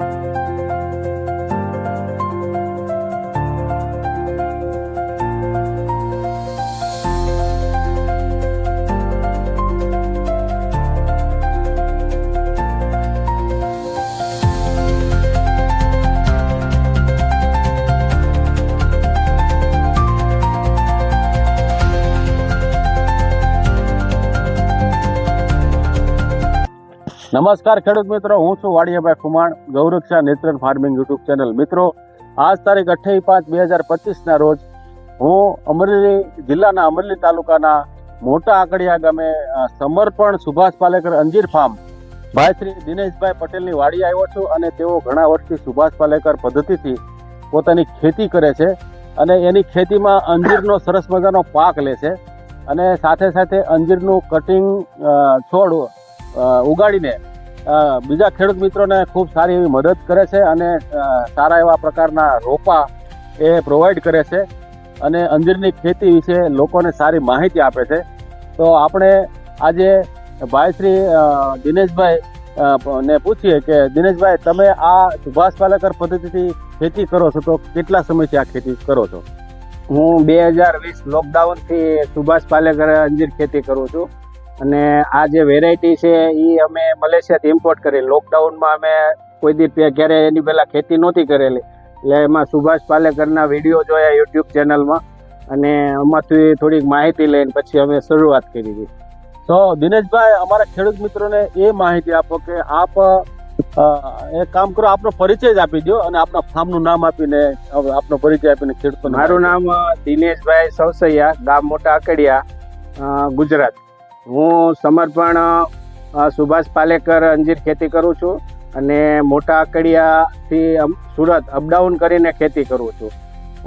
you નમસ્કાર ખેડૂત મિત્રો, હું છું Vadiyabhai Khuman, ગૌરક્ષા નેત્રન farming YouTube channel. મિત્રો, આજ તારીખ અઠ્યાવીસ પાંચ બે હજાર પચીસના રોજ હું અમરેલી જિલ્લાના અમરેલી તાલુકાના મોટા આકડિયા ગામે સમર્પણ સુભાષ પાલેકર અંજીર ફાર્મ ભાઈ શ્રી દિનેશભાઈ પટેલની વાડી આવ્યો છું અને તેઓ ઘણા વર્ષથી સુભાષ પાલેકર પદ્ધતિથી પોતાની ખેતી કરે છે અને એની ખેતીમાં અંજીરનો સરસ મજાનો પાક લે છે અને સાથે સાથે અંજીરનું કટિંગ છોડ ઉગાડીને બીજા ખેડૂત મિત્રોને ખૂબ સારી એવી મદદ કરે છે અને સારા એવા પ્રકારના રોપા એ પ્રોવાઈડ કરે છે અને અંજીરની ખેતી વિશે લોકોને સારી માહિતી આપે છે. તો આપણે આજે ભાઈ શ્રી દિનેશભાઈ ને પૂછીએ કે, દિનેશભાઈ, તમે આ સુભાષ પાલેકર પદ્ધતિથી ખેતી કરો છો, તો કેટલા સમયથી આ ખેતી કરો છો? હું બે હજાર વીસ લોકડાઉનથી સુભાષ પાલેકર અંજીર ખેતી કરું છું. અને આ જે વેરાયટી છે એ અમે મલેશિયાથી ઇમ્પોર્ટ કરી લોકડાઉનમાં અમે કોઈ દી ક્યારે એની પહેલાં ખેતી નહોતી કરેલી. એટલે એમાં સુભાષ પાલેકરના વીડિયો જોયા યુટ્યુબ ચેનલમાં અને એમાંથી થોડીક માહિતી લઈને પછી અમે શરૂઆત કરી હતી તો દિનેશભાઈ અમારા ખેડૂત મિત્રોને એ માહિતી આપો કે આપ એ એક કામ કરો આપનો પરિચય જ આપી દો અને આપના ફાર્મનું નામ આપીને આપનો પરિચય આપીને ખેડૂતો મારું નામ દિનેશભાઈ સવસૈયા ગામ મોટા અકડિયા ગુજરાત. હું સમર્પણ સુભાષ પાલેકર અંજીર ખેતી કરું છું અને મોટા આકડિયાથી સુરત અપડાઉન કરીને ખેતી કરું છું.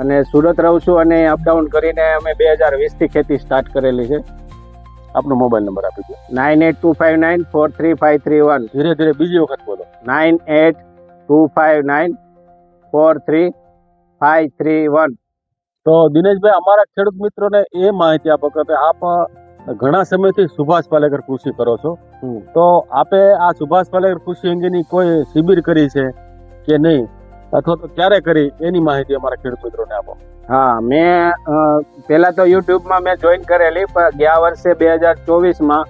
અને સુરત રહું છું અને અપડાઉન કરીને અમે બે હજાર વીસથી ખેતી સ્ટાર્ટ કરેલી છે. આપનો મોબાઈલ નંબર આપી દો. Nine eight two five nine four three five three one. ધીરે ધીરે બીજી વખત બોલો. Nine eight two five nine four three five three one. તો દિનેશભાઈ અમારા ખેડૂત મિત્રોને એ માહિતી આપો કે આપ ઘણા સમયથી સુભાષ પાલેકર કૃષિ કરો છો. તો આપે આ સુભાષ પાલેકર કૃષિ અંગેની કોઈ શિબિર કરી છે કે નહીં? અથવા તો ક્યારે કરી? એની માહિતી અમારા ખેડૂત મિત્રોને આપો. હા મેં પહેલાં પહેલા તો યુટ્યુબમાં મેં જોઈન કરેલી પણ ગયા વર્ષે બે હજાર ચોવીસમાં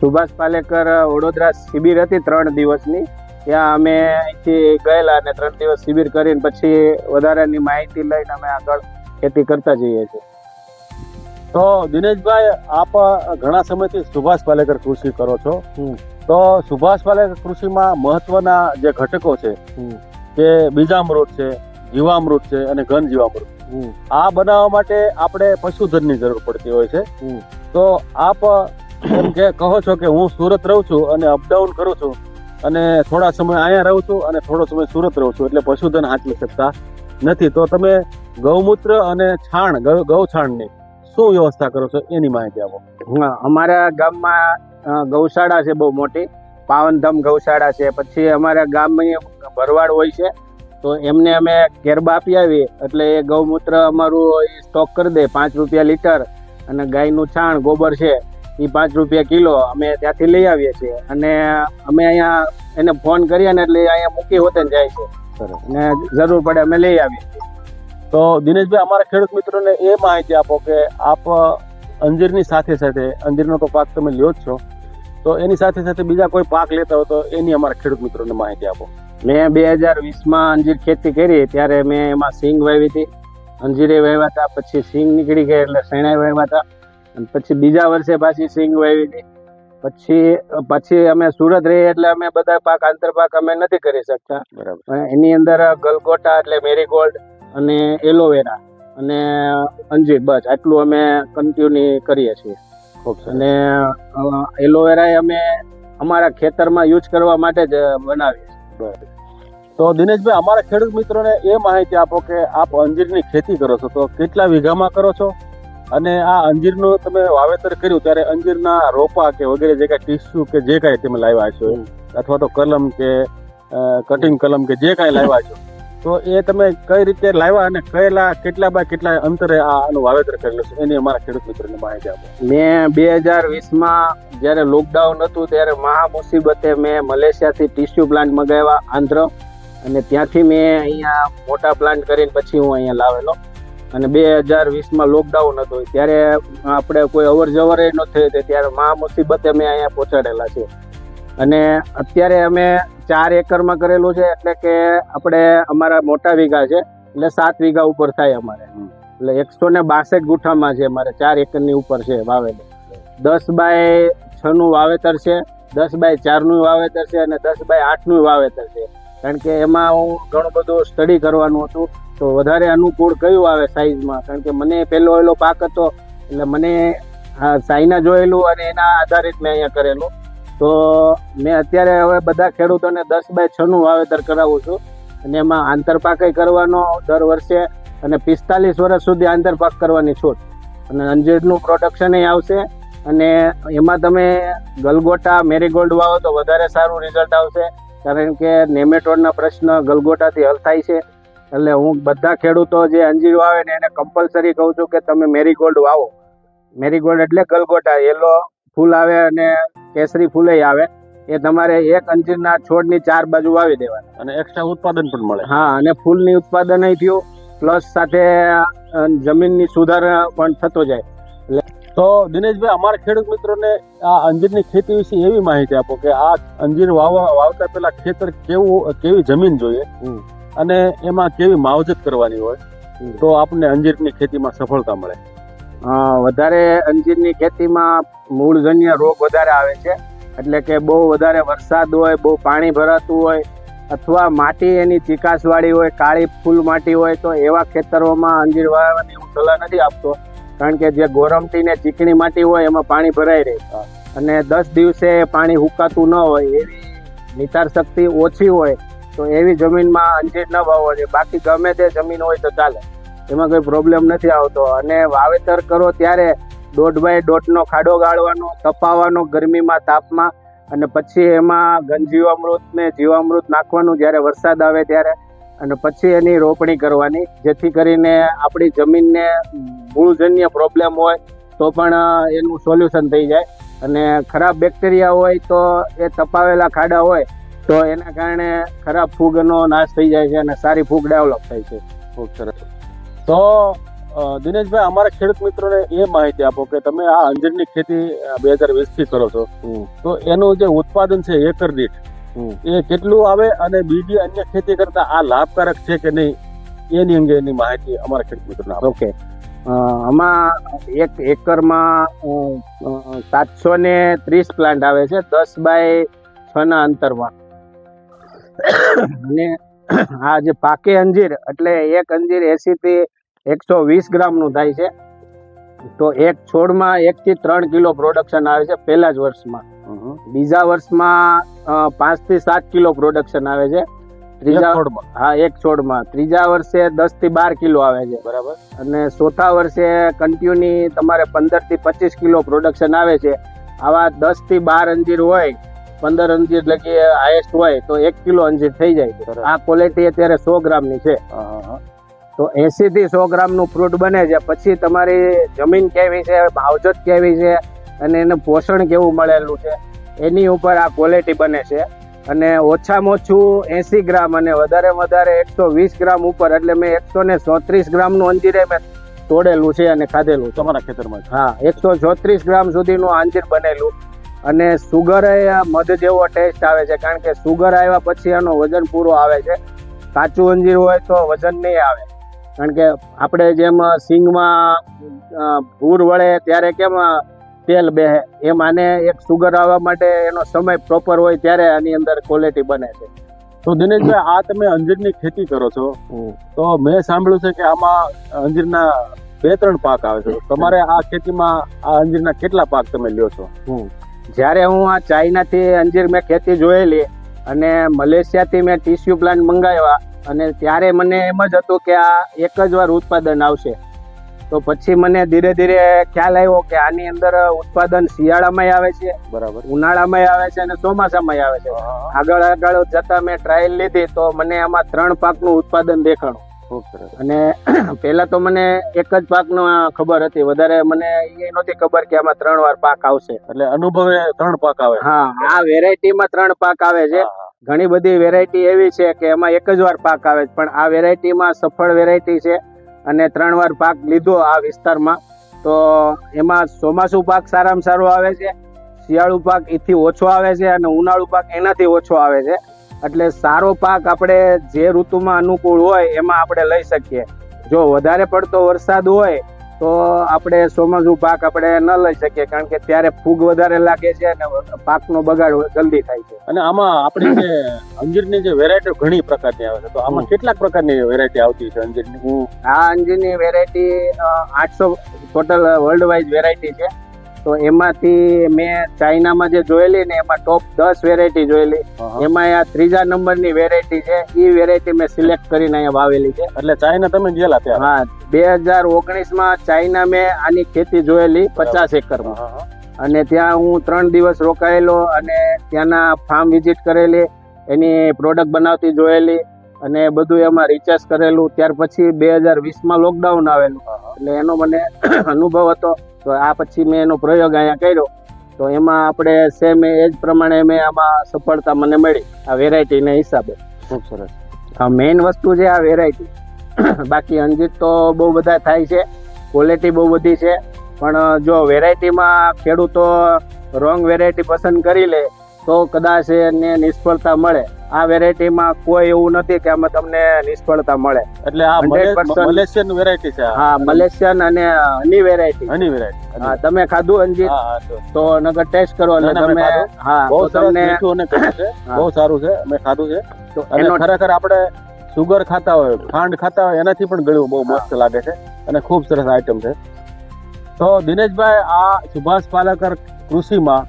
સુભાષ પાલેકર વડોદરા શિબિર હતી ત્રણ દિવસની. ત્યાં અમે અહીંથી ગયેલા અને ત્રણ દિવસ શિબિર કરીને પછી વધારાની માહિતી લઈને અમે આગળ ખેતી કરતા જઈએ છીએ. તો દિનેશભાઈ આપ ઘણા સમયથી સુભાષ પાલેકર કૃષિ કરો છો. તો સુભાષ પાલેકર કૃષિમાં મહત્વના જે ઘટકો છે. કે બીજામૃત છે જીવામૃત છે અને ઘન જીવામૃત. આ બનાવવા માટે આપણે પશુધનની જરૂર પડતી હોય છે. તો આપ એમ કે કહો છો કે હું સુરત રહું છું અને અપડાઉન કરું છું અને થોડા સમય અહીંયા રહું છું અને થોડો સમય સુરત રહું છું એટલે પશુધન હાંચવી શકતા નથી. તો તમે ગૌમૂત્ર અને છાણ ગૌ ગૌછાણની શું વ્યવસ્થા કરો છો? એની માહિતી આપો. હા અમારા ગામમાં ગૌશાળા છે બહુ મોટી. પાવનધામ ગૌશાળા છે. પછી અમારા ગામની ભરવાડ હોય છે તો એમને અમે કેરબા આપી આવીએ. એટલે એ ગૌમૂત્ર અમારું સ્ટોક કરી દે પાંચ રૂપિયા લીટર. અને ગાયનું છાણ ગોબર છે એ પાંચ રૂપિયા કિલો અમે ત્યાંથી લઈ આવીએ છીએ. અને અમે અહીંયા એને ફોન કરીએ ને એટલે અહીંયા મૂકી હોતે જાય છે. અને જરૂર પડે અમે લઈ આવીએ છીએ. તો દિનેશભાઈ અમારા ખેડૂત મિત્રોને એ માહિતી આપો કે આપ અંજીરની સાથે સાથે અંજીરનો તો પાક તમે લ્યો જ છો તો એની સાથે સાથે બીજા કોઈ પાક લેતા હો તો એની અમારા ખેડૂત મિત્રોને માહિતી આપો. મેં બે હજાર વીસમાં અંજીર ખેતી કરી ત્યારે મેં એમાં સિંગ વાવી હતી. અંજીરે વાવ્યા હતા પછી સિંગ નીકળી ગઈ એટલે શેણાઈ વાવ્યા હતા. અને પછી બીજા વર્ષે પાછી સિંગ વાવી હતી. પછી પછી અમે સુરત રહીએ એટલે અમે બધા પાક આંતરપાક અમે નથી કરી શકતા. બરાબર. એની અંદર ગલગોટા એટલે મેરીગોલ્ડ અને એલોવેરા અને અંજીર બસ આટલું અમે કન્ટિન્યુ કરીએ છીએ. અને એલોવેરા અમે અમારા ખેતરમાં યુઝ કરવા માટે જ બનાવીએ છીએ. તો દિનેશભાઈ અમારા ખેડૂત મિત્રોને એ માહિતી આપો કે આપ અંજીરની ખેતી કરો છો તો કેટલા વીઘામાં કરો છો? અને આ અંજીરનું તમે વાવેતર કર્યું ત્યારે અંજીરના રોપા કે વગેરે જે કાંઈ ટીસ્યુ કે જે કાંઈ તમે લાવ્યા છો અથવા તો કલમ કે કટિંગ કલમ કે જે કાંઈ લાવ્યા છો તો એ તમે કઈ રીતે લાવ્યા અને કયેલા, કેટલા બાય કેટલા અંતરે આનું વાવેતર કરેલું છે? એની અમારા ખેડૂત મિત્રોને માહિતી આપો. મેં બે હજાર વીસમાં જ્યારે લોકડાઉન હતું ત્યારે મહા મુસીબતે મેં મલેશિયાથી ટીસ્યુ પ્લાન્ટ મગાવ્યા આંધ્ર. અને ત્યાંથી મેં અહીંયા મોટા પ્લાન્ટ કરીને પછી હું અહીંયા લાવેલો. અને બે હજાર વીસમાં લોકડાઉન હતું. ત્યારે આપણે કોઈ અવર જવર ન થઈ ત્યારે મહા મુસીબતે મેં અહીંયા પહોંચાડેલા છે અને અત્યારે અમે ચાર એકરમાં કરેલું છે એટલે કે આપણે અમારા મોટા વીઘા છે એટલે સાત વીઘા ઉપર થાય અમારે. એટલે એકસો ને બાસઠ ગુઠામાં છે અમારે ચાર એકરની ઉપર છે વાવેલું દસ બાય છ નું વાવેતર છે દસ બાય ચારનું વાવેતર છે અને દસ બાય આઠનું વાવેતર છે. કારણ કે એમાં હું ઘણું બધું સ્ટડી કરવાનું હતું તો વધારે અનુકૂળ કયું આવે સાઈઝમાં કારણ કે મને પહેલો એલો પાક હતો એટલે મને સાઈના જોયેલું અને એના આધારિત મેં અહીંયા કરેલું. તો મેં અત્યારે હવે બધા ખેડૂતોને દસ બાય છનું વાવેતર કરાવું છું. અને એમાં આંતરપાકય કરવાનો દર વર્ષે અને પિસ્તાલીસ વર્ષ સુધી આંતરપાક કરવાની છૂટ. અને અંજીરનું પ્રોડક્શન આવશે. અને એમાં તમે ગલગોટા, મેરીગોલ્ડ વાવો તો વધારે સારું રિઝલ્ટ આવશે. કારણ કે નેમેટોડના પ્રશ્ન ગલગોટાથી હલ થાય છે. એટલે હું બધા ખેડૂતો જે અંજીર વાવે ને એને કમ્પલસરી કહું છું કે તમે મેરીગોલ્ડ વાવો. મેરીગોલ્ડ એટલે ગલગોટા યલો ફૂલ આવે અને કેસરી ફૂલે આવે એ તમારે એક અંજીરના છોડની ચાર બાજુ વાવી દેવાના. અને એક્સ્ટ્રા ઉત્પાદન પણ મળે. હા અને ફૂલની ઉત્પાદન થયું પ્લસ સાથે જમીનની સુધારા પણ થતો જાય. તો દિનેશભાઈ અમારા ખેડૂત મિત્રોને આ અંજીરની ખેતી વિશે એવી માહિતી આપો કે આ અંજીર વાવવા વાવતા પહેલા ખેતર કેવું કેવી જમીન જોઈએ અને એમાં કેવી માવજત કરવાની હોય તો આપને અંજીરની ખેતીમાં સફળતા મળે. વધારે અંજીરની ખેતીમાં મૂળજન્ય રોગ વધારે આવે છે. એટલે કે બહુ વધારે વરસાદ હોય, બહુ પાણી ભરાતું હોય, અથવા માટી એની ચીકાશવાળી હોય, કાળી ફૂલ માટી હોય, તો એવા ખેતરોમાં અંજીર વાવવાની હું સલાહ નથી આપતો. કારણ કે જે ગોરમટી ને ચીકણી માટી હોય, એમાં પાણી ભરાઈ રહે અને દસ દિવસે પાણી હુકાતું ન હોય, એવી નિતાર શક્તિ ઓછી હોય, તો એવી જમીનમાં અંજીર ન વાવવો જોઈએ. બાકી ગમે તે જમીન હોય તો ચાલે. એમાં કોઈ પ્રોબ્લેમ નથી આવતો. અને વાવેતર કરો ત્યારે દોઢ બાય દોઢનો ખાડો ગાળવાનો, તપાવવાનો ગરમીમાં, તાપમાં, અને પછી એમાં ઘનજીવામૃત ને જીવામૃત નાખવાનું જ્યારે વરસાદ આવે ત્યારે, અને પછી એની રોપણી કરવાની. જેથી કરીને આપણી જમીનને મૂળજન્ય પ્રોબ્લેમ હોય તો પણ એનું સોલ્યુશન થઈ જાય. અને ખરાબ બેક્ટેરિયા હોય તો એ તપાવેલા ખાડા હોય તો એના કારણે ખરાબ ફૂગનો નાશ થઈ જાય છે અને સારી ફૂગ ડેવલપ થાય છે. ખૂબ સરસ. તો દિનેશભાઈ અમારા ખેડૂત મિત્રોને એ માહિતી આપો કે તમે આ અંજીરની ખેતી બે હજાર વીસથી કરો છો. તો એનું જે ઉત્પાદન છે એકર દીઠ એ કેટલું આવે અને બીજી અન્ય ખેતી કરતા આ લાભકારક છે કે નહીં એની અંગેની માહિતી અમારા ખેડૂત મિત્રોને આપો. ઓકે. આમાં એક એકરમાં સાતસો ને ત્રીસ પ્લાન્ટ આવે છે દસ બાય છ ના અંતરમાં. અને આ જે પાકે અંજીર એટલે એક અંજીર એસી થી એકસો વીસ ગ્રામનું થાય છે. તો એક છોડમાં એક થી ત્રણ કિલો પ્રોડક્શન આવે છે પહેલા જ વર્ષમાં. બીજા વર્ષમાં પાંચથી સાત કિલો પ્રોડક્શન આવે છે. ત્રીજા. હા એક છોડમાં. ત્રીજા વર્ષે દસથી બાર કિલો આવે છે. બરાબર. અને ચોથા વર્ષે કન્ટિન્યુની તમારે પંદરથી પચીસ કિલો પ્રોડક્શન આવે છે. આવા દસથી બાર અંજીર હોય પંદર અંજીર લગી હાઈએસ્ટ હોય તો એક કિલો અંજીર થઈ જાય આ ક્વોલિટી અત્યારે સો ગ્રામની છે. તો એસી થી સો ગ્રામનું ફ્રૂટ બને છે. પછી તમારી જમીન કેવી છે માવજત કેવી છે અને એને પોષણ કેવું મળેલું છે એની ઉપર આ ક્વોલિટી બને છે. અને ઓછામાં ઓછું એસી ગ્રામ અને વધારે વધારે એકસો વીસ ગ્રામ ઉપર એટલે મેં એકસો ને ચોત્રીસ ગ્રામનું અંજીરે મેં તોડેલું છે અને ખાધેલું તમારા ખેતરમાં હા એકસો ચોત્રીસ ગ્રામ સુધીનું અંજીર બનેલું. અને સુગર એ મધ જેવો ટેસ્ટ આવે છે કારણ કે સુગર આવ્યા પછી એનો વજન પૂરો આવે છે. કાચું અંજીર હોય તો વજન નહીં આવે. કારણ કે આપણે જેમ સિંગમાં ભૂર વળે ત્યારે કેમ તેલ બેહે એમ આને એક સુગર આવવા માટે એનો સમય પ્રોપર હોય ત્યારે આની અંદર ક્વોલિટી બને છે. તો દિનેશભાઈ આ તમે અંજીરની ખેતી કરો છો. તો મેં સાંભળ્યું છે કે આમાં અંજીરના બે ત્રણ પાક આવે છે. તમારે આ ખેતીમાં આ અંજીરના કેટલા પાક તમે લ્યો છો? જ્યારે હું આ ચાઇનાથી અંજીર મેં ખેતી જોયેલી અને મલેશિયાથી મેં ટીસ્યુ પ્લાન્ટ મંગાવ્યા અને ત્યારે મને એમ જ હતું કે આ એક જ વાર ઉત્પાદન આવશે. તો પછી મને ધીરે ધીરે ખ્યાલ આવ્યો કે આની અંદર ઉત્પાદન શિયાળામાં આવે છે બરાબર. ઉનાળામાં આવે છે અને ચોમાસામાં આવે છે. આગળ આગળ જતા મેં ટ્રાયલ લીધી તો મને આમાં ત્રણ પાકનું ઉત્પાદન દેખાણું. અને પહેલા તો મને એક જ પાકનો ખબર હતી. વધારે મને એ નહોતી ખબર કે આમાં ત્રણ વાર પાક આવશે. એટલે અનુભવે ત્રણ પાક આવે. હા આ વેરાયટીમાં ત્રણ પાક આવે છે. ઘણી બધી વેરાયટી એવી છે કે એમાં એક જ વાર પાક આવે છે, પણ આ વેરાયટીમાં સફળ વેરાયટી છે અને ત્રણ વાર પાક લીધો આ વિસ્તારમાં. તો એમાં ચોમાસું પાક સારામાં સારો આવે છે, શિયાળુ પાક એથી ઓછો આવે છે અને ઉનાળુ પાક એનાથી ઓછો આવે છે. એટલે સારો પાક આપણે જે ઋતુમાં અનુકૂળ હોય એમાં આપણે લઈ શકીએ. જો વધારે પડતો વરસાદ હોય તો આપણે ચોમાસું પાક આપણે ન લઈ શકીએ કારણ કે ત્યારે ફૂગ વધારે લાગે છે અને પાકનો બગાડ જલ્દી થાય છે. અને આમાં આપણે જે અંજીરની જે વેરાયટી ઘણી પ્રકારની આવે છે. તો આમાં કેટલાક પ્રકારની વેરાયટી આવતી છે અંજીરની? આ અંજીરની વેરાયટી આઠસો ટોટલ વર્લ્ડ વાઇઝ વેરાયટી છે. તો એમાંથી મેં ચાઇનામાં જે જોયેલી ને એમાં ટોપ દસ વેરાયટી જોયેલી. એમાં આ ત્રીજા નંબરની વેરાયટી છે એ વેરાયટી મેં સિલેક્ટ કરીને અહીંયા વાવેલી છે. એટલે ચાઇના તમે ગયેલા ત્યાં હા બે હજાર ઓગણીસમાં ચાઇના મેં આની ખેતી જોયેલી પચાસ એકરમાં. અને ત્યાં હું ત્રણ દિવસ રોકાયેલો અને ત્યાંના ફાર્મ વિઝિટ કરેલી એની પ્રોડક્ટ બનાવતી જોયેલી અને બધું એમાં રિચાર્જ કરેલું. ત્યાર પછી બે હજાર વીસમાં લોકડાઉન આવેલું. એટલે એનો મને અનુભવ હતો. તો આ પછી મેં એનો પ્રયોગ અહીંયા કર્યો. તો એમાં આપણે સેમ એ જ પ્રમાણે મેં આમાં સફળતા મને મળી આ વેરાયટીના હિસાબે. ખૂબ સરસ. આ મેઇન વસ્તુ છે આ વેરાયટી બાકી અંજીર તો બહુ બધા થાય છે ક્વોલિટી બહુ બધી છે પણ જો વેરાયટીમાં ખેડૂતો રોંગ વેરાયટી પસંદ કરી લે તો કદાચ એને નિષ્ફળતા મળે. આ વેરાયટીમાં કોઈ એવું નથી કે આમાં તમને નિષ્ફળતા મળે. એટલે આ મલેશિયન વેરાયટી છે હા મલેશિયન અને હની વેરાયટી હની વેરાયટી હા તમે ખાધું હા તો. નગર ટેસ્ટ કરો એટલે ના, ના, મેં તમે હા બહુ તમને અને. બહુ સારું છે મેં ખાધું છે. તો અને ખરેખર આપણે સુગર ખાતા હોય ખાંડ ખાતા હોય એનાથી પણ ગળ્યું બહુ મસ્ત લાગે છે અને ખૂબ સરસ આઈટમ છે. તો દિનેશભાઈ આ સુભાષ પાલેકર કૃષિમાં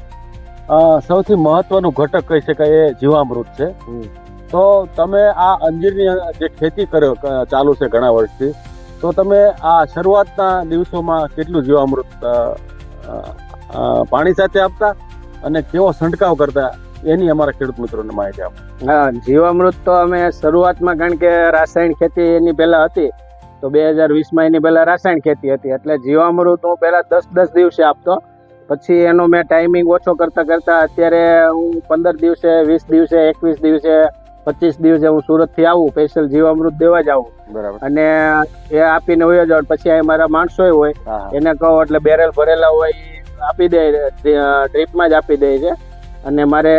સૌથી મહત્વનું ઘટક કહી શકાય એ જીવામૃત છે. તો તમે આ અંજીરની જે ખેતી કર્યો ચાલુ છે ઘણા વર્ષથી તો તમે આ શરૂઆતના દિવસોમાં કેટલું જીવામૃત પાણી સાથે આપતા અને કેવો છંટકાવ કરતા એની અમારા ખેડૂત મિત્રોને માહિતી આપો. હા જીવામૃત તો અમે શરૂઆતમાં કારણ કે રાસાયણિક ખેતી એની પહેલાં હતી તો બે હજાર વીસમાં એની પહેલાં રાસાયણિક ખેતી હતી એટલે જીવામૃત હું પહેલાં દસ દસ દિવસે આપતો પછી એનો મેં ટાઈમિંગ ઓછો કરતા કરતા અત્યારે હું પંદર દિવસે વીસ દિવસે એકવીસ દિવસે પચીસ દિવસે હું સુરતથી આવું સ્પેશિયલ જીવામૃત દેવા જ આવું બરાબર. અને એ આપીને હોય જાઉં પછી અહીં મારા માણસો હોય. એને કહો એટલે બેરલ ભરેલા હોય આપી દે ડ્રીપમાં જ આપી દે છે. અને મારે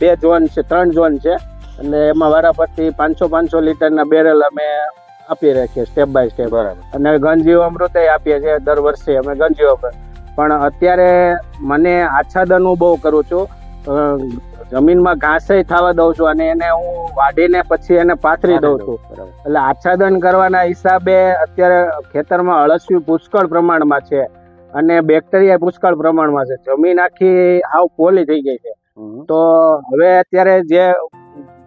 બે ઝોન છે ત્રણ ઝોન છે. એટલે એમાં વારાફરતી પાંચસો પાંચસો લીટરના બેરલ અમે આપી રાખીએ સ્ટેપ બાય સ્ટેપ બરાબર. અને ગંજીવ અમૃત આપીએ છીએ દર વર્ષે અમે ગંજીવ અમૃત પણ અત્યારે મને આચ્છાદન હું બહુ કરું છું. જમીનમાં ઘાસે થવા દઉં છું અને એને હું વાઢીને પછી એને પાથરી દઉં છું. એટલે આચ્છાદન કરવાના હિસાબે અત્યારે ખેતરમાં અળસિયું પુષ્કળ પ્રમાણમાં છે અને બેક્ટેરિયા પુષ્કળ પ્રમાણમાં છે. જમીન આખી આવ પોલી થઈ ગઈ છે. તો હવે અત્યારે જે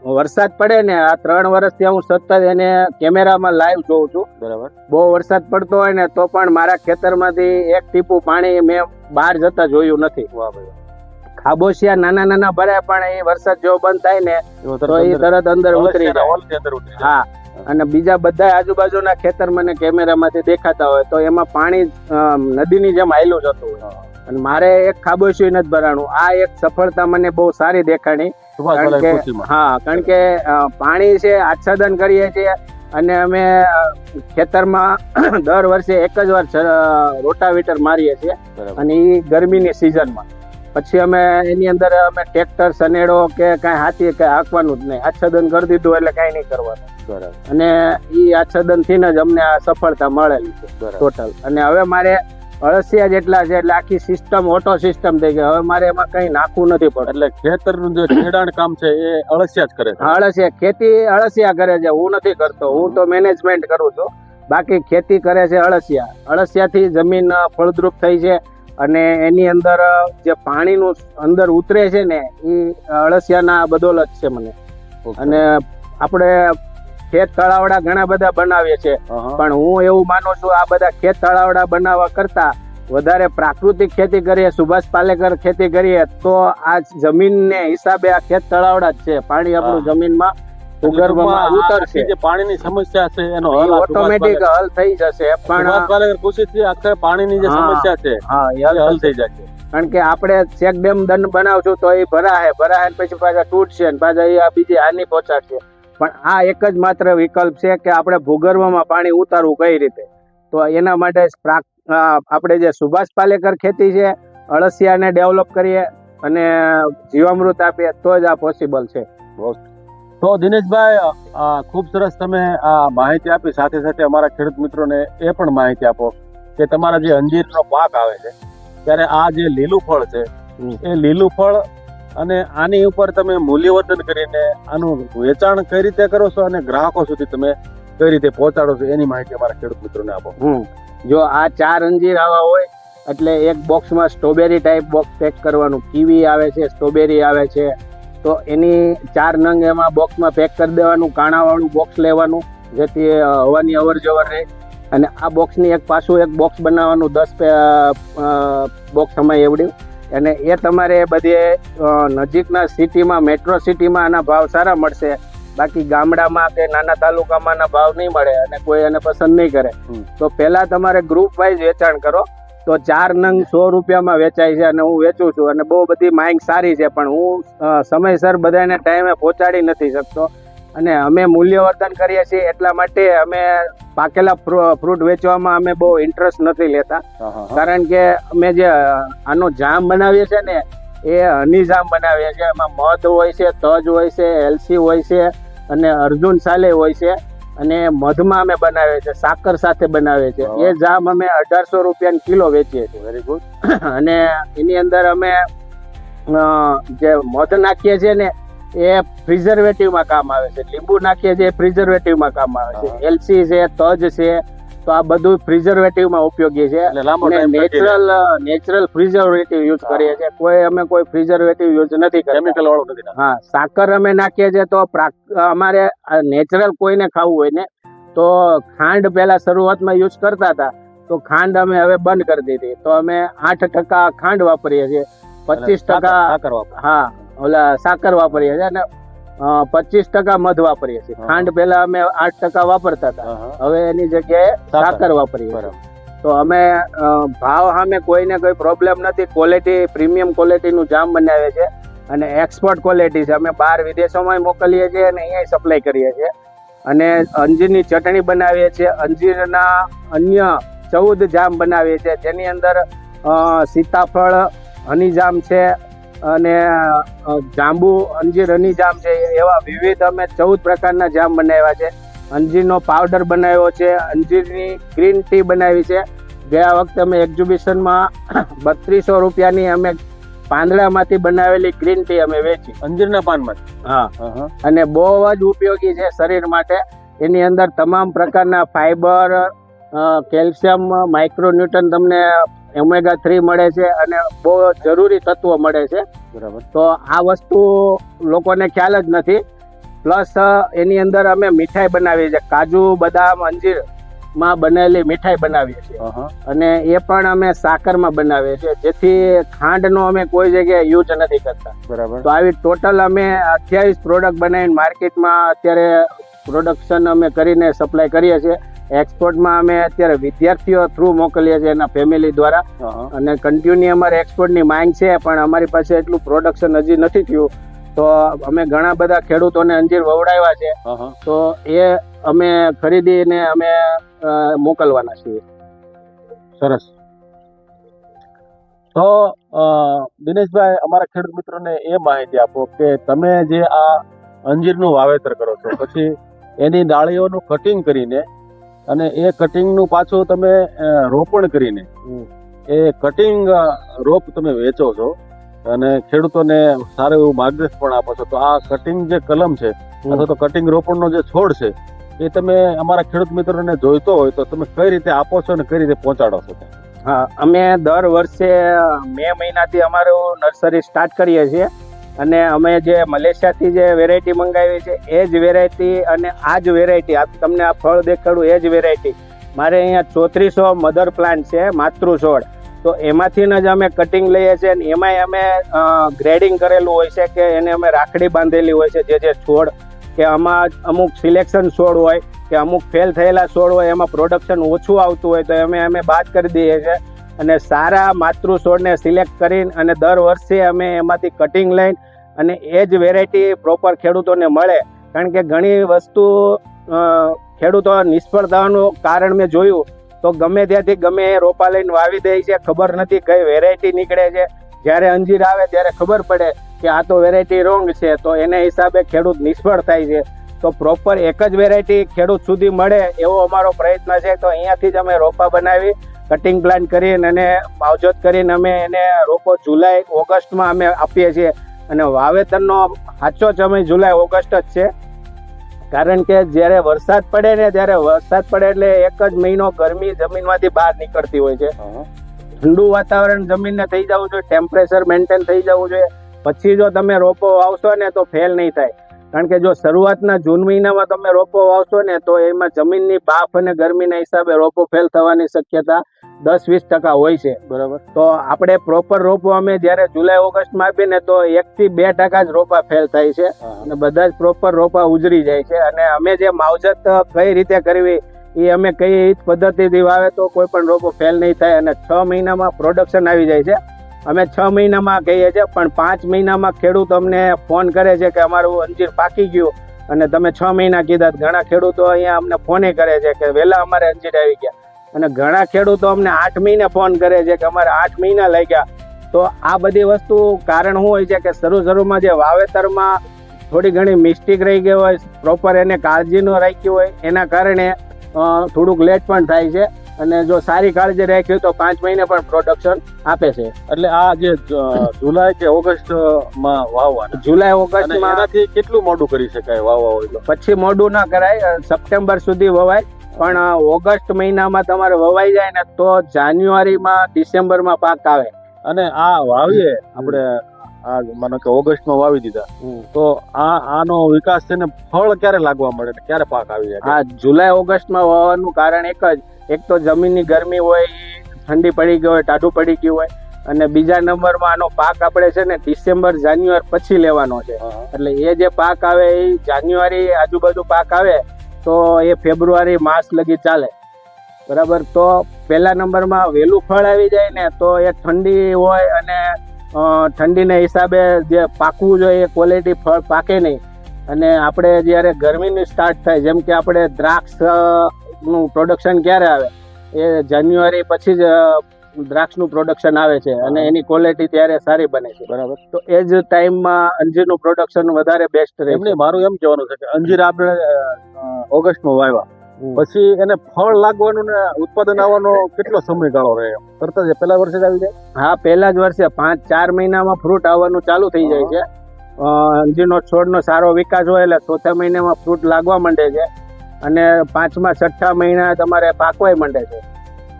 વરસાદ પડે ને આ ત્રણ વર્ષથી હું સતત એને કેમેરામાં લાઈવ જોઉં છું. બરાબર. બહુ વરસાદ પડતો હોય ને તો પણ મારા ખેતરમાંથી એક ટીપું પાણી મેં બહાર જતા જોયું નથી. ખાબોશિયા નાના નાના ભરે પણ એ વરસાદ જો બંધ થાય ને તો એ તરત અંદર ઉતરી જાય. હોલની અંદર ઉતરી જાય. હા. અને બીજા બધા આજુબાજુના ખેતર મને કેમેરામાંથી દેખાતા હોય તો એમાં પાણી નદીની જેમ આયલું જતું હોય અને મારે એક ખાબોચિયું નથી ભરાણું. આ એક સફળતા મને બહુ સારી દેખાણી. કારણ કે હા કારણ કે પાણી છે આચ્છાદન કરીએ છીએ અને અમે ખેતરમાં દર વર્ષે એક જ વાર રોટાવેટર મારીએ છીએ અને એ ગરમીની સિઝનમાં. પછી અમે એની અંદર અમે ટ્રેક્ટર સનેડો કે કાંઈ હાથી કે હાંકવાનું જ નહીં. આચ્છાદન કરી દીધું એટલે કાંઈ નહીં કરવાનું. બરાબર. અને એ આચ્છાદનથી જ અમને આ સફળતા મળેલી છે ટોટલ. અને હવે મારે અળસિયા જેટલા છે એટલે આખી સિસ્ટમ ઓટો સિસ્ટમ થઈ ગઈ. હવે મારે એમાં કંઈ નાખવું નથી પડતું. એટલે ખેતરનું જે ખેડાણ કામ છે એ અળસિયા જ કરે છે. અળસિયા ખેતી અળસિયા કરે છે. હું નથી કરતો. હું તો મેનેજમેન્ટ કરું છું. બાકી ખેતી કરે છે અળસિયા અળસિયાથી જમીન ફળદ્રુપ થઈ છે અને એની અંદર જે પાણીનું અંદર ઉતરે છે ને એ અળસિયાના બદોલત છે મને. અને આપણે ખેત તળાવડા ઘણા બધા બનાવીએ હા. પણ હું એવું માનું છું આ બધા ખેત તળાવડા બનાવવા કરતા વધારે પ્રાકૃતિક ખેતી કરીએ સુભાષ પાલેકર ખેતી કરીએ તો આ જમીનને હિસાબે આ ખેત તળાવડા જ છે. પાણી આપણું જમીનમાં ભૂગર્ભમાં ઉતરશે. જે પાણીની સમસ્યા છે એનો હલ ઓટોમેટિક હલ થઈ જશે પણ પાલેકર કૃષિથી આખે પાણીની જે સમસ્યા છે હા એ એ હલ હલ થઈ જશે. કારણ કે આપણે ચેક ડેમ દંડ બનાવશું તો એ ભરાશે ભરાશે પછી પાછા તૂટશે ને પાછા એ બીજી હાનિ પહોંચાડશે પણ આ એક જ માત્ર વિકલ્પ છે કે આપણે ભૂગર્ભમાં પાણી ઉતારવું કઈ રીતે? તો એના માટે આપણે જે સુભાષ પાલેકર ખેતી છે અળસિયાને ડેવલપ કરીએ અને જીવામૃત આપીએ તો જ આ પોસિબલ છે. તો દિનેશભાઈ ખૂબ સરસ તમે આ માહિતી આપી. સાથે સાથે અમારા ખેડૂત મિત્રોને એ પણ માહિતી આપો કે તમારા જે અંજીરનો પાક આવે છે ત્યારે આ જે લીલું ફળ છે એ લીલું ફળ અને આની ઉપર તમે મૂલ્યવર્ધન કરીને આનું વેચાણ કઈ રીતે કરો છો અને ગ્રાહકો સુધી તમે કઈ રીતે પહોંચાડો છો એની માહિતી અમારા ખેડૂત મિત્રોને આપો. જો આ ચાર અંજીર આવા હોય, એટલે એક બોક્સમાં સ્ટ્રોબેરી ટાઈપ બોક્સ પેક કરવાનું. કીવી આવે છે, સ્ટ્રોબેરી આવે છે. તો એની ચાર નંગ એમાં બોક્સમાં પેક કરી દેવાનું, કાણાવાળું બોક્સ લેવાનું, જેથી હવાની અવર જવર રહે. અને આ બોક્સની એક પાછું એક બોક્સ બનાવવાનું, દસ બોક્સ સમય એવડી અને એ તમારે બધે અ, નજીકના સિટીમાં મેટ્રો સિટીમાં આના ભાવ સારા મળશે. બાકી ગામડામાં કે નાના તાલુકામાં આના ભાવ નહીં મળે અને કોઈ એને પસંદ નહીં કરે. તો પહેલાં તમારે ગ્રુપ વાઇઝ વેચાણ કરો. તો ચાર નંગ સો રૂપિયામાં વેચાય છે અને હું વેચું છું અને બહુ બધી માંગ સારી છે પણ હું સમયસર બધાને ટાઈમે પહોંચાડી નથી શકતો. અને અમે મૂલ્યવર્ધન કરીએ છીએ એટલા માટે અમે પાકેલા ફ્રૂટ વેચવામાં અમે બહુ ઇન્ટરેસ્ટ નથી લેતા. કારણ કે અમે જે આનો જામ બનાવીએ છીએ ને એ હની જામ બનાવીએ છીએ. એમાં મધ હોય છે તજ હોય છે એલસી હોય છે અને અર્જુન સાલે હોય છે અને મધમાં અમે બનાવીએ છીએ સાકર સાથે બનાવીએ છીએ. એ જામ અમે અઢારસો રૂપિયા કિલો વેચીએ છીએ. વેરી ગુડ અને એની અંદર અમે જે મધ નાખીએ છીએ ને એ પ્રિઝર્વેટિવમાં કામ આવે છે. લીંબુ નાખીએ છીએ પ્રિઝર્વેટિવમાં કામ આવે છે. એલસી છે તજ છે તો આ બધું પ્રિઝર્વેટિવમાં ઉપયોગી છે. નેચરલ નેચરલ પ્રિઝર્વેટિવ યુઝ કરીએ છીએ. કોઈ અમે કોઈ પ્રિઝર્વેટિવ યુઝ નથી કેમિકલ વાળું નથી હા સાકર અમે નાખીએ છીએ તો અમારે નેચરલ કોઈને ખાવું હોય ને તો ખાંડ પહેલા શરૂઆતમાં યુઝ કરતા હતા. તો ખાંડ અમે હવે બંધ કરી દીધી. તો અમે આઠ ટકા ખાંડ વાપરીએ છીએ. પચીસ ટકા સાકર હા ઓલા સાકર વાપરીએ છીએ અને પચીસ ટકા મધ વાપરીએ છીએ. ખાંડ પહેલા અમે આઠ ટકા વાપરતા હતા. હવે એની જગ્યાએ સાકર. વાપરીએ. તો અમે ભાવ સામે કોઈને કોઈ પ્રોબ્લેમ નથી. ક્વોલિટી પ્રીમિયમ ક્વોલિટીનું જામ બનાવીએ છીએ. અને એક્સપોર્ટ ક્વોલિટી છે. અમે બહાર વિદેશોમાં મોકલીએ છીએ અને અહીંયા સપ્લાય કરીએ છીએ. અને અંજીરની ચટણી બનાવીએ છીએ. અંજીરના અન્ય ચૌદ જામ બનાવીએ છીએ. જેની અંદર સીતાફળ હની જામ છે. અને જાંબુ અંજીર હની જામ છે એવા વિવિધ અમે ચૌદ પ્રકારના જામ બનાવ્યા છે. અંજીરનો પાવડર બનાવ્યો છે અંજીરની ગ્રીન ટી બનાવી છે. ગયા વખતે અમે એક્ઝિબિશનમાં બત્રીસો રૂપિયાની અમે પાંદડામાંથી બનાવેલી ગ્રીન ટી અમે વેચી. અંજીરના પાનમાં? હા. હા, હા. અને બહુ જ ઉપયોગી છે શરીર માટે. એની અંદર તમામ પ્રકારના ફાઈબર કેલ્શિયમ માઇક્રોન્યુટન તમને ઓમેગા થ્રી મળે છે અને બહુ જરૂરી તત્વો મળે છે. બરાબર. તો આ વસ્તુ લોકોને ખ્યાલ જ નથી. પ્લસ એની અંદર અમે મીઠાઈ બનાવીએ છીએ. કાજુ બદામ અંજીરમાં બનેલી મીઠાઈ બનાવીએ છીએ. અને એ પણ અમે સાકરમાં બનાવીએ છીએ. જેથી ખાંડનો અમે કોઈ જગ્યાએ યુઝ નથી કરતા. બરાબર. તો આવી ટોટલ અમે અઠ્યાવીસ પ્રોડક્ટ બનાવીને માર્કેટમાં અત્યારે પ્રોડક્શન અમે કરીને સપ્લાય કરીએ છીએ. એક્સપોર્ટમાં અમે અત્યારે વિદ્યાર્થીઓ થ્રુ મોકલીએ છીએ એના ફેમિલી દ્વારા. અને કન્ટિન્યુ અમારે એક્સપોર્ટની માંગ છે પણ અમારી પાસે એટલું પ્રોડક્શન હજી નથી થયું. તો અમે ઘણા બધા ખેડૂતોને અંજીર વવડાવ્યા છે. તો એ અમે ખરીદીને અમે મોકલવાના છીએ. સરસ. તો દિનેશભાઈ અમારા ખેડૂત મિત્રોને એ માહિતી આપો કે તમે જે આ અંજીરનું વાવેતર કરો છો પછી એની ડાળીઓનું કટિંગ કરીને અને એ કટિંગનું પાછું તમે રોપણ કરીને એ કટિંગ રોપ તમે વેચો છો અને ખેડૂતોને સારું એવું માર્ગદર્શન પણ આપો છો તો આ કટિંગ જે કલમ છે અથવા તો કટિંગ રોપણનો જે છોડ છે એ તમે અમારા ખેડૂત મિત્રોને જોઈતો હોય તો તમે કઈ રીતે આપો છો અને કઈ રીતે પહોંચાડો છો? હા અમે દર વર્ષે મે મહિનાથી અમારું નર્સરી સ્ટાર્ટ કરીએ છીએ. અને અમે જે મલેશિયાથી જે વેરાયટી મંગાવી છે, એ જ વેરાયટી અને આ જ વેરાયટી તમને આ ફળ દેખાડું, એ જ વેરાયટી મારે અહીંયા ચોત્રીસો મધર પ્લાન્ટ છે, માતૃ છોડ. તો એમાંથી જ અમે કટિંગ લઈએ છીએ અને એમાંય અમે ગ્રેડિંગ કરેલું હોય છે કે એને અમે રાખડી બાંધેલી હોય છે, જે જે છોડ કે આમાં અમુક સિલેક્શન છોડ હોય કે અમુક ફેલ થયેલા છોડ હોય, એમાં પ્રોડક્શન ઓછું આવતું હોય તો અમે અમે બાદ કરી દઈએ છીએ. અને સારા માતૃ છોડને સિલેક્ટ કરીને અને દર વર્ષે અમે એમાંથી કટિંગ લઈને અને એ જ વેરાયટી પ્રોપર ખેડૂતોને મળે. કારણ કે ઘણી વસ્તુ ખેડૂતો નિષ્ફળ થવાનું કારણ મેં જોયું. તો ગમે ત્યાંથી ગમે એ રોપા લઈને વાવી દે છે, ખબર નથી કઈ વેરાયટી નીકળે છે. જ્યારે અંજીર આવે ત્યારે ખબર પડે કે આ તો વેરાયટી રોંગ છે. તો એના હિસાબે ખેડૂત નિષ્ફળ થાય છે. તો પ્રોપર એક જ વેરાયટી ખેડૂત સુધી મળે એવો અમારો પ્રયત્ન છે. તો અહીંયાથી જ અમે રોપા બનાવી કટિંગ પ્લાન કરીને અને માવજત કરીને અમે એને રોપો જુલાઈ ઓગસ્ટમાં અમે આપીએ છીએ. અને વાવેતરનો સાચો સમય જુલાઈ ઓગસ્ટ જ છે. કારણ કે જ્યારે વરસાદ પડે ને ત્યારે વરસાદ પડે એટલે એક જ મહિનો ગરમી જમીનમાંથી બહાર નીકળતી હોય છે. ઠંડુ વાતાવરણ જમીનને થઈ જવું જોઈએ ટેમ્પરેચર મેન્ટેન થઈ જવું જોઈએ. પછી જો તમે રોપો વાવશો ને તો ફેલ નહીં થાય. કારણ કે જો શરૂઆતના જૂન મહિનામાં તમે રોપો વાવશો ને તો એમાં જમીનની બાફ અને ગરમીના હિસાબે રોપો ફેલ થવાની શક્યતા દસ વીસ ટકા હોય છે. બરાબર. તો આપણે પ્રોપર રોપો અમે જ્યારે જુલાઈ ઓગસ્ટમાં આપીને તો એકથી બે ટકા જ રોપા ફેલ થાય છે. અને બધા જ પ્રોપર રોપા ઉજરી જાય છે. અને અમે જે માવજત કઈ રીતે કરવી એ અમે કઈ રીત પદ્ધતિથી વાવે તો કોઈ પણ રોપો ફેલ નહીં થાય અને છ મહિનામાં પ્રોડક્શન આવી જાય છે. અમે છ મહિનામાં કહીએ છીએ, પણ પાંચ મહિનામાં ખેડૂત અમને ફોન કરે છે કે અમારું અંજીર પાકી ગયું. અને તમે છ મહિના કીધા, ઘણા ખેડૂતો અહીંયા અમને ફોને કરે છે કે વહેલા અમારે અંજીર આવી ગયા. અને ઘણા ખેડૂતો અમને આઠ મહિને ફોન કરે છે કે અમારે આઠ મહિના લઈ ગયા તો આ બધી વસ્તુ કારણ શું હોય છે કે શરૂ શરૂમાં જે વાવેતરમાં થોડી ઘણી મિસ્ટેક રહી ગઈ હોય પ્રોપર એને કાળજી ન રાખી હોય, એના કારણે થોડુંક લેટ પણ થાય છે. અને જો સારી કાળજી રાખી તો પાંચ મહિને પણ પ્રોડક્શન આપે છે. એટલે આ જે જુલાઈ કે ઓગસ્ટમાં વાવવા જુલાઈ ઓગસ્ટમાં એનાથી કેટલું મોડું કરી શકાય વાવવા હોય પછી મોડું ના કરાય સપ્ટેમ્બર સુધી વવાય. પણ ઓગસ્ટ મહિનામાં તમારે વવાઈ જાય ને તો જાન્યુઆરીમાં ડિસેમ્બરમાં પાક આવે. અને આ વાવીએ આપણે આ માનો કે ઓગસ્ટમાં વાવી દીધા. તો આ આનો વિકાસ થઈને ફળ ક્યારે લાગવા મળે ક્યારે પાક આવી જાય? આ જુલાઈ ઓગસ્ટમાં વાવવાનું કારણ એક જ એક તો જમીનની ગરમી હોય ઠંડી પડી ગઈ હોય ટાઢું પડી ગયું હોય અને બીજા નંબરમાં આનો પાક આપણે છે ને ડિસેમ્બર જાન્યુઆરી પછી લેવાનો છે. એટલે એ જે પાક આવે એ જાન્યુઆરી આજુબાજુ પાક આવે તો એ ફેબ્રુઆરી માર્ચ લગી ચાલે. બરાબર? તો પહેલા નંબરમાં વહેલું ફળ આવી જાય ને તો એ ઠંડી હોય અને ઠંડીના હિસાબે જે પાકવું જોઈએ એ ક્વોલિટી ફળ પાકે નહીં. અને આપણે જ્યારે ગરમીની સ્ટાર્ટ થાય જેમ કે આપણે દ્રાક્ષ નું પ્રોડક્શન ક્યારે આવે? એ જાન્યુઆરી પછી જ દ્રાક્ષ દ્રાક્ષનું પ્રોડક્શન આવે છે અને એની ક્વોલિટી ત્યારે સારી બને છે. બરાબર. તો એ જ ટાઈમમાં અંજીરનું પ્રોડક્શન વધારે બેસ્ટ રહે એમને મારું એમ કહેવાનું છે કે અંજીર આપણે ઓગસ્ટ ઓગસ્ટમાં વાવ્યા. પછી એને ફળ લાગવાનું ને ઉત્પાદન આવવાનો કેટલો સમયગાળો રહે તરત જ પહેલા વર્ષે જ આવી જાય? હા પહેલા જ વર્ષે પાંચ ચાર મહિનામાં ફ્રૂટ આવવાનું ચાલુ થઈ જાય છે. અંજીરનો છોડનો સારો વિકાસ હોય એટલે ચોથા મહિનામાં ફ્રૂટ લાગવા માંડે છે. અને પાંચમા છઠ્ઠા મહિના તમારે પાકવાય માંડે છે.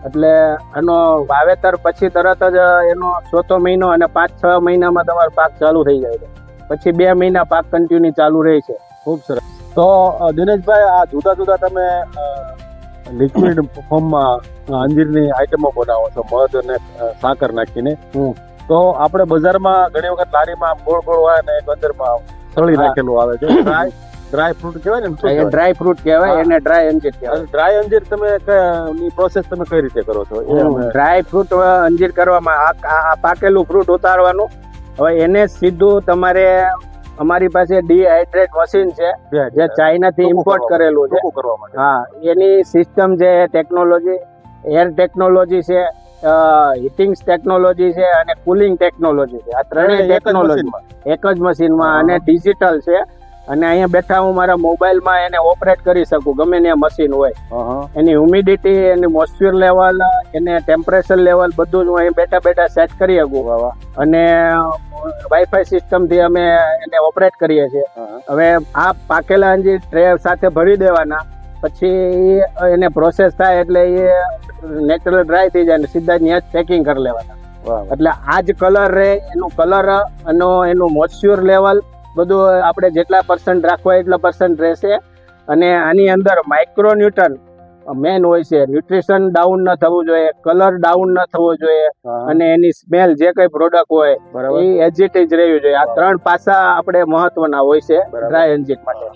એટલે આનો વાવેતર પછી તરત જ એનો ચોથો મહિનો અને પાંચ છ મહિનામાં તમારો પાક ચાલુ થઈ જાય છે. પછી બે મહિના પાક કન્ટિન્યુ ચાલુ રહે છે. ખૂબ સરસ. તો દિનેશભાઈ આ જુદા જુદા તમે લિક્વિડ ફોર્મમાં અંજીરની આઈટમો બનાવો છો મધ અને સાકર નાખીને. તો આપણે બજારમાં ઘણી વખત લારીમાં ગોળ ગોળ હોય અને અંદરમાં સળી નાખેલું આવે છે. ડ્રાય ફ્રૂટ કહેવાય ને ડ્રાય ફ્રૂટ કહેવાય? એને ડ્રાય અંજીર કહેવાય. ડ્રાય અંજીર તમે ની પ્રોસેસ તમે કઈ રીતે કરો છો? ડ્રાય ફ્રૂટ અંજીર કરવામાં આ- પાકેલું ફ્રૂટ ઉતારવાનું. હવે એને સીધું તમારે અમારી પાસે ડિહાઇડ્રેટ મશીન છે જે ચાઇનાથી ઇમ્પોર્ટ કરેલું છે. હા એની સિસ્ટમ છે ટેકનોલોજી એર ટેકનોલોજી છે હીટિંગ ટેકનોલોજી છે અને કુલિંગ ટેકનોલોજી છે. આ ત્રણેય ટેકનોલોજી એક જ મશીનમાં અને ડિજિટલ છે. અને અહીંયા બેઠા હું મારા મોબાઈલમાં એને ઓપરેટ કરી શકું ગમે ત્યાં મશીન હોય. એની હ્યુમિડિટી એની મોઇસ્ચર લેવલ એને ટેમ્પરેચર લેવલ બધું જ હું અહીં બેઠા બેઠા સેટ કરી શકું. અને વાઈફાઈ સિસ્ટમથી અમે એને ઓપરેટ કરીએ છીએ. હવે આ પાકેલા અંજી ટ્રે સાથે ભરી દેવાના પછી એને પ્રોસેસ થાય એટલે એ નેચરલ ડ્રાય થઈ જાય ને સીધા ત્યાં જ પેકિંગ કરી લેવાના. એટલે આ જ કલર રહે એનું કલર અને એનું મોઇસ્ચર લેવલ બધું આપણે જેટલા પર્સન્ટ રાખવા એટલા પર્સન્ટ રહેશે. અને આની અંદર માઇક્રો ન્યૂટન મેન હોય છે. ન્યુટ્રિશન ડાઉન ન થવું જોઈએ કલર ડાઉન ન થવો જોઈએ અને એની સ્મેલ જે કઈ પ્રોડક્ટ હોય એ એજિટ જ રહેવું જોઈએ. આ ત્રણ પાસા આપણે મહત્વના હોય છે ડ્રાય એન્જિન માટે.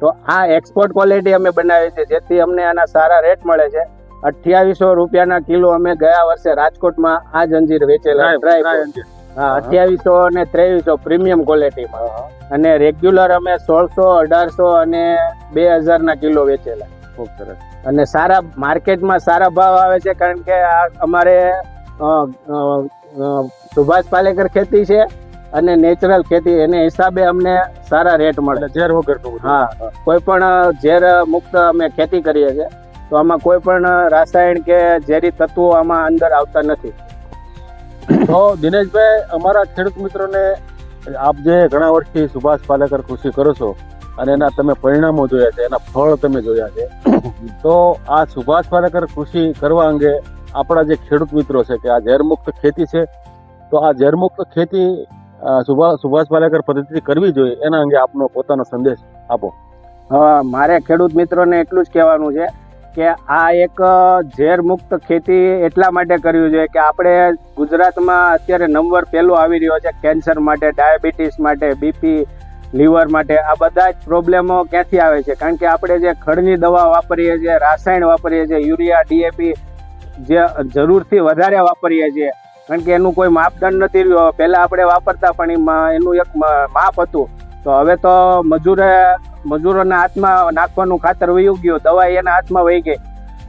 તો આ એક્સપોર્ટ ક્વોલિટી અમે બનાવી છે. જેથી અમને આના સારા રેટ મળે છે. અઠ્યાવીસો રૂપિયાના કિલો અમે ગયા વર્ષે રાજકોટમાં આ જંજીર વેચેલા ડ્રાય અઠ્યાવીસો અને ત્રેવીસો પ્રીમિયમ ક્વોલિટીમાં. અને રેગ્યુલર અમે સોળસો અઢારસો અને બે હજારના કિલો વેચેલા. ખૂબ સરસ. અને સારા માર્કેટમાં સારા ભાવ આવે છે કારણ કે આ અમારે સુભાષ પાલેકર ખેતી છે અને નેચરલ ખેતી એને હિસાબે અમને સારા રેટ મળે. ઝેર વગરનું બધું. હા કોઈ પણ ઝેર મુક્ત અમે ખેતી કરીએ છીએ. તો આમાં કોઈ પણ રાસાયણ કે ઝેરી તત્વો આમાં અંદર આવતા નથી. તો દિનેશભાઈ અમારા ખેડૂત મિત્રોને આપ જે ઘણા વર્ષથી સુભાષ પાલેકર કૃષિ કરો છો અને એના તમે પરિણામો જોયા છે એના ફળ તમે જોયા છે તો આ સુભાષ પાલેકર કૃષિ કરવા અંગે આપણા જે ખેડૂત મિત્રો છે કે આ ઝેરમુક્ત ખેતી છે તો આ ઝેરમુક્ત ખેતી સુભાષ સુભાષ પાલેકર પદ્ધતિથી કરવી જોઈએ એના અંગે આપનો પોતાનો સંદેશ આપો. હા મારે ખેડૂત મિત્રોને એટલું જ કહેવાનું છે કે આ એક ઝેર મુક્ત ખેતી એટલા માટે કરવી જોઈએ કે આપણે ગુજરાતમાં અત્યારે નંબર પહેલો આવી રહ્યો છે કેન્સર માટે, ડાયાબિટીસ માટે, બીપી, લીવર માટે. આ બધા જ પ્રોબ્લેમો ક્યાંથી આવે છે? કારણ કે આપણે જે ખડની દવા વાપરીએ છીએ, રાસાયણ વાપરીએ છીએ, યુરિયા, ડીએપી જે જરૂરથી વધારે વાપરીએ છીએ. કારણ કે એનું કોઈ માપદંડ નથી રહ્યો. પહેલાં આપણે વાપરતા પણ એમાં એનું એક માપ હતું. તો હવે તો મજૂરે મજૂરોના હાથમાં નાખવાનું ખાતર વયું ગયું દવા એના હાથમાં વહી ગઈ.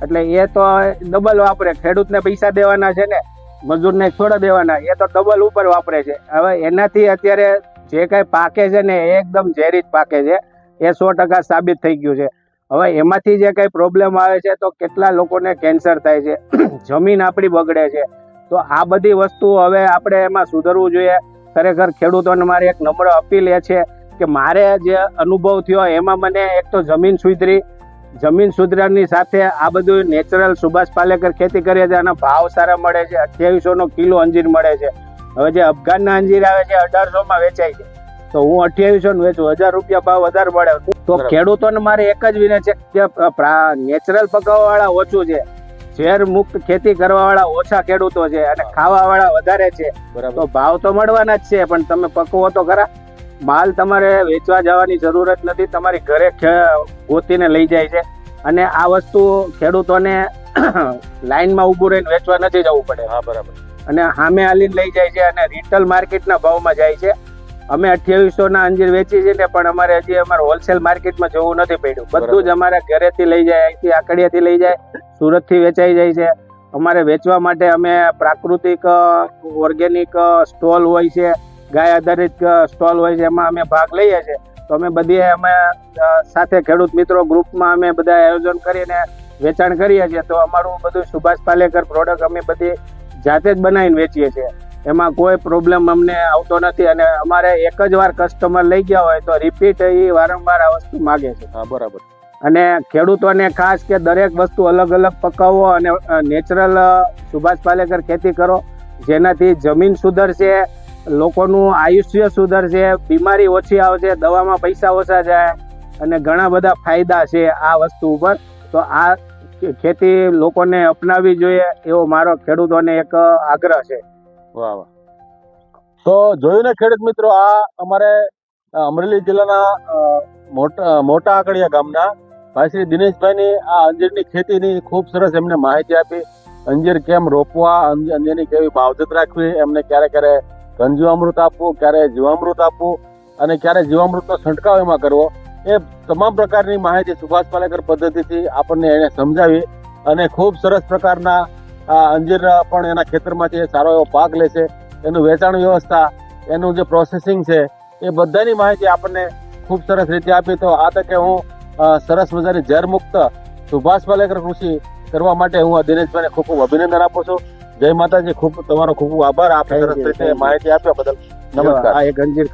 એટલે એ તો ડબલ વાપરે, ખેડૂતને પૈસા દેવાના છે ને, મજૂરને છોડા દેવાના, એ તો ડબલ ઉપર વાપરે છે. હવે એનાથી અત્યારે જે કાંઈ પાકે છે ને, એ એકદમ ઝેરી જ પાકે છે. એ સો ટકા સાબિત થઈ ગયું છે. હવે એમાંથી જે કંઈ પ્રોબ્લેમ આવે છે, તો કેટલા લોકોને કેન્સર થાય છે? જમીન આપણી બગડે છે. તો આ બધી વસ્તુ હવે આપણે એમાં સુધરવું જોઈએ. ખરેખર ખેડૂતોને મારી એક નમ્ર અપીલ એ છે કે મારે જે અનુભવ થયો એમાં મને એક તો જમીન સુધરી જમીન સુધરાની સાથે આ બધું નેચરલ સુભાષ પાલેકર ખેતી કરીએ છે અને ભાવ સારા મળે છે અઠ્યાવીસો નો કિલો અંજીર મળે છે. હવે જે અફઘાનના અંજીર આવે છે અઢારસો માં વેચાય છે. તો હું અઠ્યાવીસો નું વેચું હજાર રૂપિયા ભાવ વધારે મળે. તો. ખેડૂતોને મારે એક જ વિનંતી છે કે નેચરલ પકાવવા વાળા ઓછું છે. ઝેર મુક્ત ખેતી કરવા વાળા ઓછા ખેડૂતો છે અને ખાવા વાળા વધારે છે. બરાબર. તો ભાવ તો મળવાના જ છે પણ તમે પકવો તો ખરા. માલ તમારે વેચવા જવાની જરૂરત નથી. તમારી ઘરે ગોતીને લઈ જાય છે. અને આ વસ્તુ ખેડૂતોને લાઈનમાં ઊભું રહીને વેચવા નથી જવું પડે. હા બરાબર. અને સામે હાલીને લઈ જાય છે અને રિટેલ માર્કેટના ભાવમાં જાય છે. અમે અઠ્યાવીસો ના અંજીર વેચી છે ને પણ અમારે હજી અમારે હોલસેલ માર્કેટમાં જવું નથી પડ્યું. બધું જ અમારે ઘરેથી લઈ જાય અહીંથી આકડિયાથી લઈ જાય સુરતથી વેચાઈ જાય છે. અમારે વેચવા માટે અમે પ્રાકૃતિક ઓર્ગેનિક સ્ટોલ હોય છે. ગાય આધારિત સ્ટોલ હોય છે એમાં અમે ભાગ લઈએ છીએ. તો અમે બધી અમે સાથે ખેડૂત મિત્રો ગ્રુપમાં અમે બધા આયોજન કરીને વેચાણ કરીએ છીએ. તો અમારું બધું સુભાષ પાલેકર પ્રોડક્ટ અમે બધી જાતે જ બનાવીને વેચીએ છીએ. એમાં કોઈ પ્રોબ્લેમ અમને આવતો નથી અને અમારે એક જ વાર કસ્ટમર લઈ ગયા હોય તો રિપીટ એ વારંવાર આ વસ્તુ માગે છે. હા બરાબર. અને ખેડૂતોને ખાસ કે દરેક વસ્તુ અલગ અલગ પકાવો અને નેચરલ સુભાષ પાલેકર ખેતી કરો. જેનાથી જમીન સુધરશે લોકોનું આયુષ્ય સુધરશે બીમારી ઓછી આવશે દવામાં પૈસા ઓછા જાય અને ઘણા બધા ફાયદા છે આ વસ્તુ ઉપર. તો આ ખેતી લોકોને અપનાવી જોઈએ એવો મારો ખેડૂતોને એક આગ્રહ છે. વાહ વાહ. તો જોયું ને ખેડૂત મિત્રો આ અમારે અમરેલી જિલ્લાના મોટા મોટા આકડિયા ગામના ભાઈ શ્રી દિનેશભાઈની આ અંજીરની ખેતીની ખૂબ સરસ એમને માહિતી આપી. અંજીર કેમ રોપવા અંજ- અંજીરની કેવી માવજત રાખવી એમને ક્યારે ક્યારે ઘનજીવામૃત આપવું, ક્યારે જીવામૃત આપવું અને ક્યારે જીવામૃતનો છંટકાવ એમાં કરવો, એ તમામ પ્રકારની માહિતી સુભાષ પાલેકર પદ્ધતિથી આપણને એને સમજાવી અને ખૂબ સરસ પ્રકારના અંજીર પણ એના ખેતરમાંથી સારો એવો પાક લે છે. એનું વેચાણ વ્યવસ્થા, એનું જે પ્રોસેસિંગ છે, એ બધાની માહિતી આપણને ખૂબ સરસ રીતે આપી. તો આ તકે હું સરસ મજાની ઝેર મુક્ત સુભાષ પાલેકર કૃષિ કરવા માટે હું દિનેશભાઈને ખૂબ ખૂબ અભિનંદન આપું છું. જય માતાજી ખૂબ તમારો ખૂબ આભાર આપે. માહિતી આપ્યા બદલ નમસ્કાર આ એક અંજીર